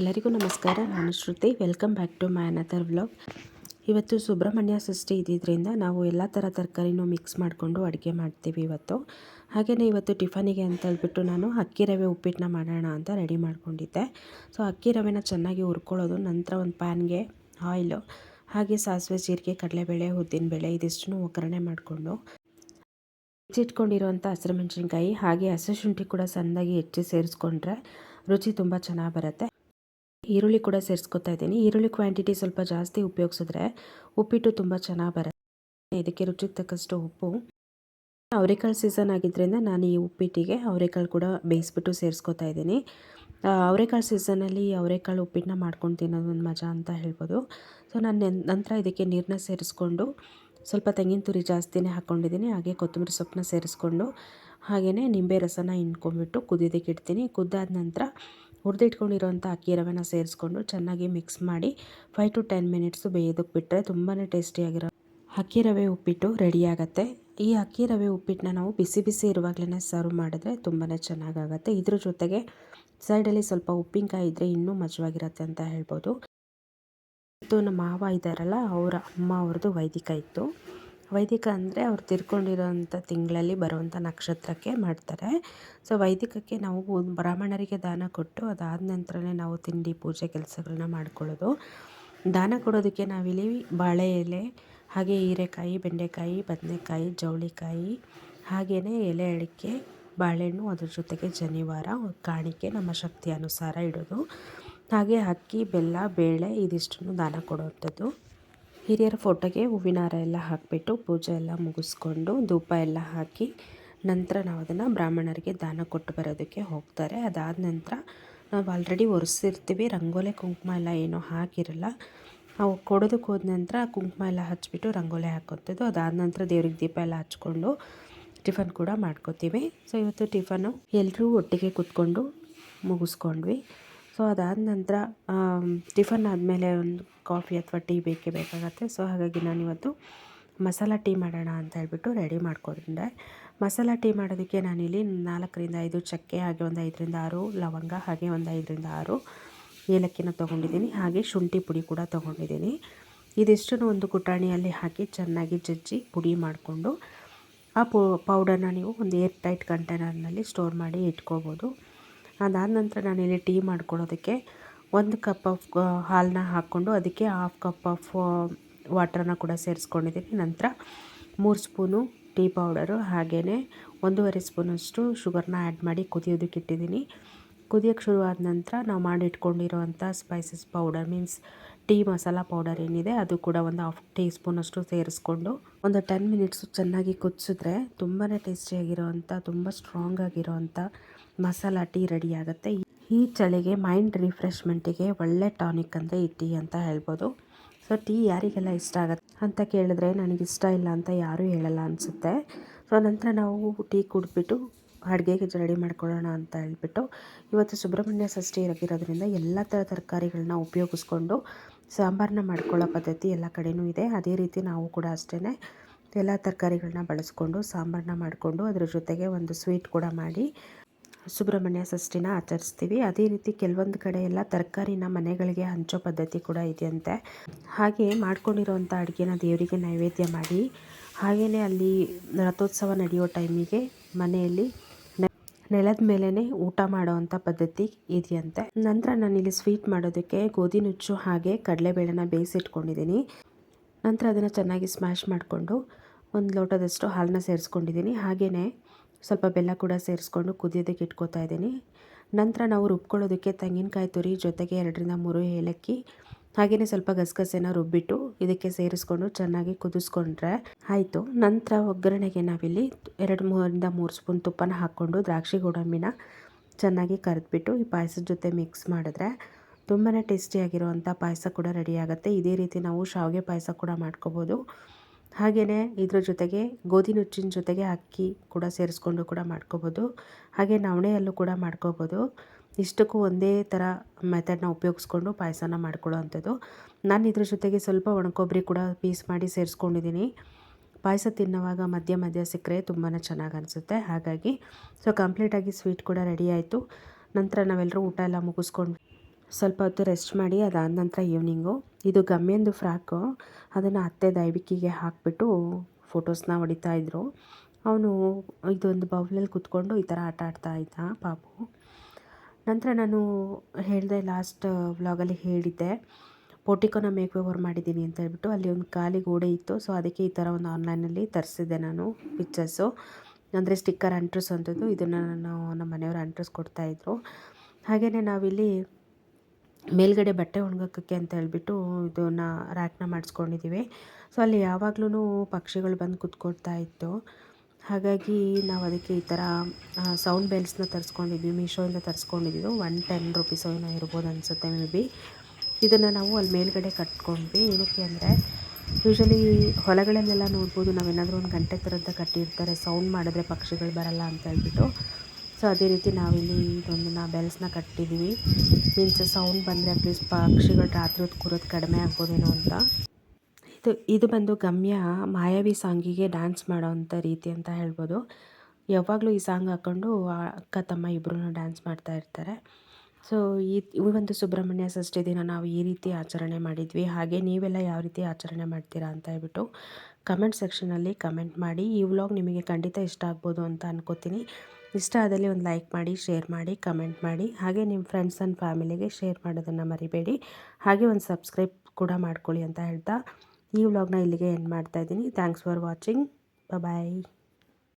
ಎಲ್ಲರಿಗೂ ನಮಸ್ಕಾರ, ನಾನು Shruti. Welcome back to my another vlog ಇವತ್ತು ಸುಬ್ರಹ್ಮಣ್ಯ ಷಷ್ಠಿ ಇದ್ದಿದ್ದರಿಂದ ನಾವು ಎಲ್ಲ ಥರ ತರಕಾರಿನೂ ಮಿಕ್ಸ್ ಮಾಡಿಕೊಂಡು ಅಡುಗೆ ಮಾಡ್ತೀವಿ ಇವತ್ತು. ಹಾಗೆಯೇ ಇವತ್ತು ಟಿಫನಿಗೆ ಅಂತ ಹೇಳ್ಬಿಟ್ಟು ನಾನು ಅಕ್ಕಿ ರವೆ ಉಪ್ಪಿಟ್ಟನ್ನ ಮಾಡೋಣ ಅಂತ ರೆಡಿ ಮಾಡ್ಕೊಂಡಿದ್ದೆ. ಸೊ ಅಕ್ಕಿ ರವೆನ ಚೆನ್ನಾಗಿ ಹುರ್ಕೊಳ್ಳೋದು, ನಂತರ ಒಂದು ಪ್ಯಾನ್ಗೆ ಆಯಿಲು ಹಾಗೆ ಸಾಸಿವೆ, ಜೀರಿಗೆ, ಕಡಲೆಬೇಳೆ ಉದ್ದಿನಬೇಳೆ ಇದಿಷ್ಟನ್ನು ಒಗ್ಗರಣೆ ಮಾಡಿಕೊಂಡು ಹೆಚ್ಚಿಟ್ಕೊಂಡಿರುವಂಥ ಹಸಿರು ಮೆಣಸಿನ್ಕಾಯಿ, ಹಾಗೆ ಹಸಿ ಶುಂಠಿ ಕೂಡ ಸಣ್ಣದಾಗಿ ಹೆಚ್ಚಿ ಸೇರಿಸ್ಕೊಂಡ್ರೆ ರುಚಿ ತುಂಬ ಚೆನ್ನಾಗಿ ಬರುತ್ತೆ. ಈರುಳ್ಳಿ ಕೂಡ ಸೇರಿಸ್ಕೊತಾ ಇದ್ದೀನಿ. ಈರುಳ್ಳಿ ಕ್ವಾಂಟಿಟಿ ಸ್ವಲ್ಪ ಜಾಸ್ತಿ ಉಪಯೋಗಿಸಿದ್ರೆ ಉಪ್ಪಿಟ್ಟು ತುಂಬ ಚೆನ್ನಾಗಿ ಬರುತ್ತೆ. ಇದಕ್ಕೆ ರುಚಿಗೆ ತಕ್ಕಷ್ಟು ಉಪ್ಪು. ಅವರೆಕಾಳು ಸೀಸನ್ ಆಗಿದ್ದರಿಂದ ನಾನು ಈ ಉಪ್ಪಿಟ್ಟಿಗೆ ಅವರೆಕಾಳು ಕೂಡ ಬೇಯಿಸ್ಬಿಟ್ಟು ಸೇರಿಸ್ಕೊತಾ ಇದ್ದೀನಿ. ಅವರೆಕಾಳು ಸೀಸನಲ್ಲಿ ಅವರೆಕಾಳು ಉಪ್ಪಿಟ್ಟನ್ನ ಮಾಡ್ಕೊಂಡು ತಿನ್ನೋದು ಒಂದು ಮಜಾ ಅಂತ ಹೇಳ್ಬೋದು. ಸೊ ನಾನು ನಂತರ ಇದಕ್ಕೆ ನೀರನ್ನ ಸೇರಿಸ್ಕೊಂಡು ಸ್ವಲ್ಪ ತೆಂಗಿನ ತುರಿ ಜಾಸ್ತಿನೇ ಹಾಕ್ಕೊಂಡಿದ್ದೀನಿ ಹಾಗೆ ಕೊತ್ತಂಬರಿ ಸೊಪ್ಪನ್ನ ಸೇರಿಸ್ಕೊಂಡು ಹಾಗೆಯೇ ನಿಂಬೆ ರಸನ ಹಿಂಡ್ಕೊಂಬಿಟ್ಟು ಕುದಿಯೋದಕ್ಕೆ ಇಡ್ತೀನಿ. ಕುದ್ದಾದ ನಂತರ ಹುರಿದಿಟ್ಕೊಂಡಿರೋಂಥ ಅಕ್ಕಿ ರವೆನ ಸೇರಿಸ್ಕೊಂಡು ಚೆನ್ನಾಗಿ ಮಿಕ್ಸ್ ಮಾಡಿ ಫೈವ್ ಟು ಟೆನ್ ಮಿನಿಟ್ಸು ಬೇಯೋದಕ್ಕೆ ಬಿಟ್ಟರೆ ತುಂಬಾ ಟೇಸ್ಟಿಯಾಗಿರೋ ಅಕ್ಕಿ ರವೆ ಉಪ್ಪಿಟ್ಟು ರೆಡಿಯಾಗತ್ತೆ ಈ ಅಕ್ಕಿ ರವೆ ಉಪ್ಪಿಟ್ಟನ್ನ ನಾವು ಬಿಸಿ ಬಿಸಿ ಇರುವಾಗಲೇ ಸರ್ವ್ ಮಾಡಿದ್ರೆ ತುಂಬಾ ಚೆನ್ನಾಗಾಗತ್ತೆ. ಇದ್ರ ಜೊತೆಗೆ ಸೈಡಲ್ಲಿ ಸ್ವಲ್ಪ ಉಪ್ಪಿನಕಾಯಿ ಇದ್ದರೆ ಇನ್ನೂ ಮಜವಾಗಿರುತ್ತೆ ಅಂತ ಹೇಳ್ಬೋದು. ಇದು ನಮ್ಮ ಮಾವ ಇದ್ದಾರಲ್ಲ, ಅವರ ಅಮ್ಮ ಅವ್ರದ್ದು ವೈದಿಕ ಇತ್ತು. ವೈದಿಕ ಅಂದರೆ ಅವ್ರು ತಿರ್ಕೊಂಡಿರೋಂಥ ತಿಂಗಳಲ್ಲಿ ಬರುವಂಥ ನಕ್ಷತ್ರಕ್ಕೆ ಮಾಡ್ತಾರೆ. ಸೊ ವೈದಿಕಕ್ಕೆ ನಾವು ಬ್ರಾಹ್ಮಣರಿಗೆ ದಾನ ಕೊಟ್ಟು ಅದಾದ ನಂತರನೇ ನಾವು ತಿಂಡಿ, ಪೂಜೆ ಕೆಲಸಗಳನ್ನ ಮಾಡ್ಕೊಳ್ಳೋದು. ದಾನ ಕೊಡೋದಕ್ಕೆ ನಾವಿಲ್ಲಿ ಬಾಳೆ ಎಲೆ, ಹಾಗೆ ಹೀರೆಕಾಯಿ, ಬೆಂಡೆಕಾಯಿ, ಬದನೆಕಾಯಿ, ಜವಳಿಕಾಯಿ ಹಾಗೆಯೇ ಎಲೆ ಅಡಿಕೆ, ಬಾಳೆಹಣ್ಣು ಅದ್ರ ಜೊತೆಗೆ ಜನಿವಾರ, ಕಾಣಿಕೆ ನಮ್ಮ ಶಕ್ತಿ ಅನುಸಾರ ಇಡೋದು. ಹಾಗೆ ಅಕ್ಕಿ, ಬೆಲ್ಲ, ಬೇಳೆ ಇದಿಷ್ಟನ್ನು ದಾನ ಕೊಡುವಂಥದ್ದು ಹಿರಿಯರ ಫೋಟೋಗೆ ಹೂವಿನ ಹಾರ ಎಲ್ಲ ಹಾಕಿಬಿಟ್ಟು ಪೂಜೆ ಎಲ್ಲ ಮುಗಿಸ್ಕೊಂಡು ಧೂಪ ಎಲ್ಲ ಹಾಕಿ ನಂತರ ನಾವು ಅದನ್ನು ಬ್ರಾಹ್ಮಣರಿಗೆ ದಾನ ಕೊಟ್ಟು ಬರೋದಕ್ಕೆ ಹೋಗ್ತಾರೆ. ಅದಾದ ನಂತರ ನಾವು ಆಲ್ರೆಡಿ ಒರೆಸಿರ್ತೀವಿ. ರಂಗೋಲೆ, ಕುಂಕುಮ ಎಲ್ಲ ಏನೂ ಹಾಕಿರಲ್ಲ. ನಾವು ಕೊಡೋದಕ್ಕೆ ಹೋದ ನಂತರ ಕುಂಕುಮ ಎಲ್ಲ ಹಚ್ಬಿಟ್ಟು ರಂಗೋಲೆ ಹಾಕೋತದ್ದು. ಅದಾದ ನಂತರ ದೇವ್ರಿಗೆ ದೀಪ ಎಲ್ಲ ಹಚ್ಕೊಂಡು ಟಿಫನ್ ಕೂಡ ಮಾಡ್ಕೋತೀವಿ. ಸೊ ಇವತ್ತು ಟಿಫನ್ನು ಎಲ್ಲರೂ ಒಟ್ಟಿಗೆ ಕೂತ್ಕೊಂಡು ಮುಗಿಸ್ಕೊಂಡ್ವಿ. ಸೊ ಅದಾದ ನಂತರ ಟಿಫನ್ ಆದಮೇಲೆ ಒಂದು ಕಾಫಿ ಅಥವಾ ಟೀ ಬೇಕೇ ಬೇಕಾಗತ್ತೆ. ಸೊ ಹಾಗಾಗಿ ನಾನಿವತ್ತು ಮಸಾಲ ಟೀ ಮಾಡೋಣ ಅಂತ ಹೇಳ್ಬಿಟ್ಟು ರೆಡಿ ಮಾಡ್ಕೊಂಡೆ ಮಸಾಲ ಟೀ ಮಾಡೋದಕ್ಕೆ ನಾನಿಲ್ಲಿ ನಾಲ್ಕರಿಂದ ಐದು ಚಕ್ಕೆ, ಹಾಗೆ ಒಂದು ಐದರಿಂದ ಆರು ಲವಂಗ, ಹಾಗೆ ಒಂದು ಐದರಿಂದ ಆರು ಏಲಕ್ಕಿನ ತೊಗೊಂಡಿದ್ದೀನಿ. ಹಾಗೆ ಶುಂಠಿ ಪುಡಿ ಕೂಡ ತೊಗೊಂಡಿದ್ದೀನಿ. ಇದಿಷ್ಟನ್ನು ಒಂದು ಕುಟಾಣಿಯಲ್ಲಿ ಹಾಕಿ ಚೆನ್ನಾಗಿ ಜಜ್ಜಿ ಪುಡಿ ಮಾಡಿಕೊಂಡು, ಆ ಪೌಡರ್ನ ನೀವು ಒಂದು ಏರ್ ಟೈಟ್ ಕಂಟೈನರ್ನಲ್ಲಿ ಸ್ಟೋರ್ ಮಾಡಿ ಇಟ್ಕೋಬೋದು. ಅದಾದ ನಂತರ ನಾನಿಲ್ಲಿ ಟೀ ಮಾಡ್ಕೊಳ್ಳೋದಕ್ಕೆ ಒಂದು ಕಪ್ ಆಫ್ ಹಾಲನ್ನ ಹಾಕ್ಕೊಂಡು ಅದಕ್ಕೆ ಹಾಫ್ ಕಪ್ ಆಫ್ ವಾಟ್ರನ್ನ ಕೂಡ ಸೇರಿಸ್ಕೊಂಡಿದ್ದೀನಿ. ನಂತರ ಮೂರು ಸ್ಪೂನು ಟೀ ಪೌಡರು ಹಾಗೆಯೇ ಒಂದೂವರೆ ಸ್ಪೂನಷ್ಟು ಶುಗರ್ನ ಆ್ಯಡ್ ಮಾಡಿ ಕುದಿಯೋದಕ್ಕೆ ಇಟ್ಟಿದ್ದೀನಿ. ಕುದಿಯೋಕ್ಕೆ ಶುರುವಾದ ನಂತರ ನಾವು ಮಾಡಿಟ್ಕೊಂಡಿರುವಂಥ spices powder means tea masala powder ಏನಿದೆ ಅದು ಕೂಡ ಒಂದು ಹಾಫ್ ಟೀ ಸ್ಪೂನಷ್ಟು ಸೇರಿಸ್ಕೊಂಡು ಒಂದು ಟೆನ್ ಮಿನಿಟ್ಸು ಚೆನ್ನಾಗಿ ಕುದಿಸಿದ್ರೆ ತುಂಬಾ ಟೇಸ್ಟಿಯಾಗಿರೋವಂಥ, ತುಂಬ ಸ್ಟ್ರಾಂಗ್ ಆಗಿರೋವಂಥ ಮಸಾಲ ಟೀ ರೆಡಿ ಆಗುತ್ತೆ. ಈ ಚಳಿಗೆ ಮೈಂಡ್ ರಿಫ್ರೆಶ್ಮೆಂಟಿಗೆ ಒಳ್ಳೆ ಟಾನಿಕ್ ಅಂದರೆ ಈ ಟೀ ಅಂತ ಹೇಳ್ಬೋದು. ಸೊ, ಟೀ ಯಾರಿಗೆಲ್ಲ ಇಷ್ಟ ಆಗುತ್ತೆ ಅಂತ ಕೇಳಿದ್ರೆ ನನಗೆ ಇಷ್ಟ ಇಲ್ಲ ಅಂತ ಯಾರೂ ಹೇಳಲ್ಲ ಅನಿಸುತ್ತೆ. ಸೊ, ನಂತರ ನಾವು ಟೀ ಕುಡಿದ್ಬಿಟ್ಟು ಅಡುಗೆಗೆ ರೆಡಿ ಮಾಡ್ಕೊಳ್ಳೋಣ ಅಂತ ಹೇಳ್ಬಿಟ್ಟು ಇವತ್ತು ಸುಬ್ರಹ್ಮಣ್ಯ ಷಷ್ಠಿ ಇರೋದಿರೋದ್ರಿಂದ ಎಲ್ಲ ಥರ ತರಕಾರಿಗಳನ್ನ ಉಪಯೋಗಿಸ್ಕೊಂಡು ಸಾಂಬಾರನ್ನ ಮಾಡ್ಕೊಳ್ಳೋ ಪದ್ಧತಿ ಎಲ್ಲ ಕಡೆಯೂ ಇದೆ. ಅದೇ ರೀತಿ ನಾವು ಕೂಡ ಅಷ್ಟೇ ಎಲ್ಲ ತರಕಾರಿಗಳನ್ನ ಬಳಸ್ಕೊಂಡು ಸಾಂಬಾರನ್ನ ಮಾಡಿಕೊಂಡು ಅದ್ರ ಜೊತೆಗೆ ಒಂದು ಸ್ವೀಟ್ ಕೂಡ ಮಾಡಿ ಸುಬ್ರಹ್ಮಣ್ಯ ಷಷ್ಠಿನ ಆಚರಿಸ್ತೀವಿ. ಅದೇ ರೀತಿ ಕೆಲವೊಂದು ಕಡೆ ಎಲ್ಲ ತರಕಾರಿನ ಮನೆಗಳಿಗೆ ಹಂಚೋ ಪದ್ಧತಿ ಕೂಡ ಇದೆಯಂತೆ. ಹಾಗೆ ಮಾಡ್ಕೊಂಡಿರುವಂಥ ಅಡುಗೆನ ದೇವರಿಗೆ ನೈವೇದ್ಯ ಮಾಡಿ ಹಾಗೆಯೇ ಅಲ್ಲಿ ರಥೋತ್ಸವ ನಡೆಯೋ ಟೈಮಿಗೆ ಮನೆಯಲ್ಲಿ ನೆಲದ ಮೇಲೇ ಊಟ ಮಾಡೋವಂಥ ಪದ್ಧತಿ ಇದೆಯಂತೆ. ನಂತರ ನಾನಿಲ್ಲಿ ಸ್ವೀಟ್ ಮಾಡೋದಕ್ಕೆ ಗೋಧಿ ನುಚ್ಚು ಹಾಗೆ ಕಡಲೆಬೇಳೆನ ಬೇಯಿಸಿಟ್ಕೊಂಡಿದ್ದೀನಿ ನಂತರ ಅದನ್ನು ಚೆನ್ನಾಗಿ ಸ್ಮ್ಯಾಶ್ ಮಾಡಿಕೊಂಡು ಒಂದು ಲೋಟದಷ್ಟು ಹಾಲನ್ನ ಸೇರಿಸ್ಕೊಂಡಿದ್ದೀನಿ ಹಾಗೆಯೇ ಸ್ವಲ್ಪ ಬೆಲ್ಲ ಕೂಡ ಸೇರಿಸ್ಕೊಂಡು ಕುದಿಯೋದಕ್ಕೆ ಇಟ್ಕೋತಾ ಇದ್ದೀನಿ. ನಂತರ ನಾವು ರುಬ್ಕೊಳ್ಳೋದಕ್ಕೆ ತೆಂಗಿನಕಾಯಿ ತುರಿ ಜೊತೆಗೆ ಎರಡರಿಂದ ಮೂರು ಏಲಕ್ಕಿ ಹಾಗೆಯೇ ಸ್ವಲ್ಪ ಗಸಗಸೆನ ರುಬ್ಬಿಟ್ಟು ಇದಕ್ಕೆ ಸೇರಿಸ್ಕೊಂಡು ಚೆನ್ನಾಗಿ ಕುದಿಸ್ಕೊಂಡ್ರೆ ಆಯಿತು. ನಂತರ ಒಗ್ಗರಣೆಗೆ ನಾವಿಲ್ಲಿ ಎರಡು ಮೂರಿಂದ ಮೂರು ಸ್ಪೂನ್ ತುಪ್ಪನ ಹಾಕ್ಕೊಂಡು ದ್ರಾಕ್ಷಿ ಗೋಡಂಬಿನ ಚೆನ್ನಾಗಿ ಕರೆದ್ಬಿಟ್ಟು ಈ ಪಾಯಸದ ಜೊತೆ ಮಿಕ್ಸ್ ಮಾಡಿದ್ರೆ ತುಂಬಾ ಟೇಸ್ಟಿಯಾಗಿರುವಂಥ ಪಾಯಸ ಕೂಡ ರೆಡಿ ಆಗುತ್ತೆ. ಇದೇ ರೀತಿ ನಾವು ಶಾವಿಗೆ ಪಾಯಸ ಕೂಡ ಮಾಡ್ಕೋಬೋದು. ಹಾಗೆಯೇ ಇದ್ರ ಜೊತೆಗೆ ಗೋಧಿ ನುಚ್ಚಿನ ಜೊತೆಗೆ ಅಕ್ಕಿ ಕೂಡ ಸೇರಿಸ್ಕೊಂಡು ಕೂಡ ಮಾಡ್ಕೋಬೋದು. ಹಾಗೆ ನವಣೆಯಲ್ಲೂ ಕೂಡ ಮಾಡ್ಕೋಬೋದು. ಇಷ್ಟಕ್ಕೂ ಒಂದೇ ಥರ ಮೆಥಡ್ನ ಉಪಯೋಗಿಸ್ಕೊಂಡು ಪಾಯಸನ ಮಾಡ್ಕೊಳ್ಳೋ ಅಂಥದ್ದು ನಾನು ಇದ್ರ ಜೊತೆಗೆ ಸ್ವಲ್ಪ ಒಣಕೊಬ್ಬರಿ ಕೂಡ ಪೀಸ್ ಮಾಡಿ ಸೇರಿಸ್ಕೊಂಡಿದ್ದೀನಿ. ಪಾಯಸ ತಿನ್ನುವಾಗ ಮಧ್ಯ ಮಧ್ಯ ಸಿಕ್ಕರೆ ತುಂಬಾ ಚೆನ್ನಾಗಿ ಅನಿಸುತ್ತೆ. ಹಾಗಾಗಿ ಸೊ ಕಂಪ್ಲೀಟಾಗಿ ಸ್ವೀಟ್ ಕೂಡ ರೆಡಿ ಆಯಿತು. ನಂತರ ನಾವೆಲ್ಲರೂ ಊಟ ಎಲ್ಲ ಮುಗಿಸ್ಕೊಂಡು ಸ್ವಲ್ಪ ಹೊತ್ತು ರೆಸ್ಟ್ ಮಾಡಿ, ಅದಾದ ನಂತರ ಈವ್ನಿಂಗು ಇದು ಗಮ್ಯಂದು ಫ್ರಾಕು. ಅದನ್ನು ಅತ್ತೆ ದೈವಿಕಿಗೆ ಹಾಕಿಬಿಟ್ಟು ಫೋಟೋಸ್ನ ಹೊಡಿತಾ ಇದ್ರು. ಅವನು ಇದೊಂದು ಬೌಲಲ್ಲಿ ಕೂತ್ಕೊಂಡು ಈ ಥರ ಆಟ ಆಡ್ತಾ ಇದ್ದ ಪಾಪು. ನಂತರ ನಾನು ಹೇಳಿದೆ ಲಾಸ್ಟ್ ವ್ಲಾಗಲ್ಲಿ ಹೇಳಿದ್ದೆ ಪೋಟಿಕೋನ ಮೇಕ್ ಓವರ್ ಮಾಡಿದ್ದೀನಿ ಅಂತ ಹೇಳ್ಬಿಟ್ಟು ಅಲ್ಲಿ ಒಂದು ಖಾಲಿ ಗೋಡೆ ಇತ್ತು. ಸೊ ಅದಕ್ಕೆ ಈ ಥರ ಒಂದು ಆನ್ಲೈನಲ್ಲಿ ತರಿಸಿದ್ದೆ ನಾನು ಪಿಕ್ಚರ್ಸು ಅಂದರೆ ಸ್ಟಿಕ್ಕರ್ ಅಂಟಿಸೋಂಥದ್ದು ಇದನ್ನು ನಾನು ನಮ್ಮ ಮನೆಯವರು ಅಂಟಿಸ್ಕೊಡ್ತಾಯಿದ್ರು ಹಾಗೆಯೇ ನಾವಿಲ್ಲಿ ಮೇಲ್ಗಡೆ ಬಟ್ಟೆ ಒಣಗಾಕೋಕ್ಕೆ ಅಂತ ಹೇಳ್ಬಿಟ್ಟು ಇದನ್ನು ರ್ಯಾಕ್ನ ಮಾಡಿಸ್ಕೊಂಡಿದ್ದೀವಿ ಸೊ, ಅಲ್ಲಿ ಯಾವಾಗ್ಲೂ ಪಕ್ಷಿಗಳು ಬಂದು ಕುತ್ಕೊಳ್ತಾ ಇತ್ತು. ಹಾಗಾಗಿ ನಾವು ಅದಕ್ಕೆ ಈ ಥರ ಸೌಂಡ್ ಬೆಲ್ಸ್ನ ತರಿಸ್ಕೊಂಡಿದ್ವಿ, ಮೀಶೋಯಿಂದ ತರಿಸ್ಕೊಂಡಿದ್ದು ಒನ್ ಟೆನ್ ರುಪೀಸೋ ಏನೋ ಇರ್ಬೋದು ಅನಿಸುತ್ತೆ ಮೇ ಬಿ ಇದನ್ನು ನಾವು ಅಲ್ಲಿ ಮೇಲ್ಗಡೆ ಕಟ್ಕೊಂಡ್ವಿ. ಏನಕ್ಕೆ ಅಂದರೆ ಯೂಶ್ವಲಿ ಹೊಲಗಳಲ್ಲೆಲ್ಲ ನೋಡ್ಬೋದು ನಾವೇನಾದರೂ ಒಂದು ಗಂಟೆ ಥರದ್ದು ಕಟ್ಟಿರ್ತಾರೆ ಸೌಂಡ್ ಮಾಡಿದ್ರೆ ಪಕ್ಷಿಗಳು ಬರಲ್ಲ ಅಂತ ಹೇಳ್ಬಿಟ್ಟು. ಸೊ ಅದೇ ರೀತಿ ನಾವಿಲ್ಲಿ ಇದೊಂದನ್ನ ಬೆಲ್ಸ್ನ ಕಟ್ಟಿದ್ದೀವಿ ಮೀನ್ಸ್ ಸೌಂಡ್ ಬಂದರೆ ಅಟ್ಲೀಸ್ಟ್ ಪಕ್ಷಿಗಳು ರಾತ್ರಿ ಹೊತ್ತು ಕೂರೋದು ಕಡಿಮೆ ಆಗ್ಬೋದೇನೋ ಅಂತ. ಇದು ಇದು ಬಂದು ಗಮ್ಯ ಮಾಯಾವಿ ಸಾಂಗಿಗೆ ಡ್ಯಾನ್ಸ್ ಮಾಡೋವಂಥ ರೀತಿ ಅಂತ ಹೇಳ್ಬೋದು. ಯಾವಾಗಲೂ ಈ ಸಾಂಗ್ ಹಾಕ್ಕೊಂಡು ಅಕ್ಕ, ತಮ್ಮ ಇಬ್ಬರೂ ಡ್ಯಾನ್ಸ್ ಮಾಡ್ತಾ ಇರ್ತಾರೆ. ಸೊ ಈ ಒಂದು ಸುಬ್ರಹ್ಮಣ್ಯ ಷಷ್ಠಿ ದಿನ ನಾವು ಈ ರೀತಿ ಆಚರಣೆ ಮಾಡಿದ್ವಿ. ಹಾಗೆ ನೀವೆಲ್ಲ ಯಾವ ರೀತಿ ಆಚರಣೆ ಮಾಡ್ತೀರಾ ಅಂತ ಹೇಳ್ಬಿಟ್ಟು ಕಮೆಂಟ್ ಸೆಕ್ಷನಲ್ಲಿ ಕಮೆಂಟ್ ಮಾಡಿ ಈ ವ್ಲಾಗ್ ನಿಮಗೆ ಖಂಡಿತ ಇಷ್ಟ ಆಗ್ಬೋದು ಅಂತ ಅನ್ಕೋತೀನಿ. ಇಷ್ಟ ಆದಲ್ಲಿ ಒಂದು ಲೈಕ್ ಮಾಡಿ, ಶೇರ್ ಮಾಡಿ, ಕಮೆಂಟ್ ಮಾಡಿ. ಹಾಗೆ ನಿಮ್ಮ ಫ್ರೆಂಡ್ಸ್ ಆ್ಯಂಡ್ ಫ್ಯಾಮಿಲಿಗೆ ಶೇರ್ ಮಾಡೋದನ್ನು ಮರಿಬೇಡಿ. ಹಾಗೆ ಒಂದು ಸಬ್ಸ್ಕ್ರೈಬ್ ಕೂಡ ಮಾಡ್ಕೊಳ್ಳಿ ಅಂತ ಹೇಳ್ತಾ ಈ ವ್ಲಾಗ್ನ ಇಲ್ಲಿಗೆ ಎಂಡ್ ಮಾಡ್ತಾ ಇದ್ದೀನಿ. Thanks for watching bye